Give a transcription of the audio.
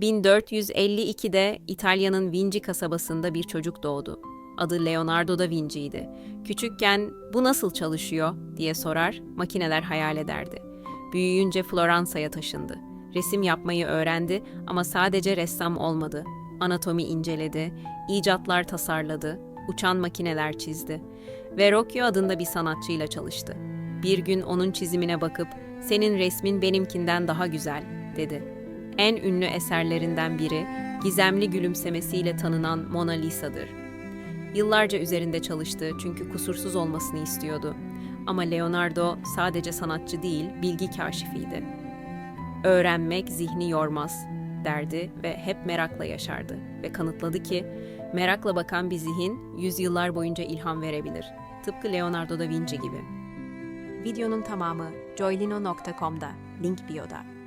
1452'de İtalya'nın Vinci kasabasında bir çocuk doğdu. Adı Leonardo da Vinci'ydi. Küçükken bu nasıl çalışıyor diye sorar, makineler hayal ederdi. Büyüyünce Floransa'ya taşındı. Resim yapmayı öğrendi ama sadece ressam olmadı. Anatomi inceledi, icatlar tasarladı, uçan makineler çizdi. Verrocchio adında bir sanatçıyla çalıştı. Bir gün onun çizimine bakıp "Senin resmin benimkinden daha güzel." dedi. En ünlü eserlerinden biri gizemli gülümsemesiyle tanınan Mona Lisa'dır. Yıllarca üzerinde çalıştı çünkü kusursuz olmasını istiyordu. Ama Leonardo sadece sanatçı değil, bilgi kaşifiydi. Öğrenmek zihni yormaz derdi ve hep merakla yaşardı ve kanıtladı ki merakla bakan bir zihin yüzyıllar boyunca ilham verebilir. Tıpkı Leonardo da Vinci gibi. Videonun tamamı joylino.com'da, link bio'da.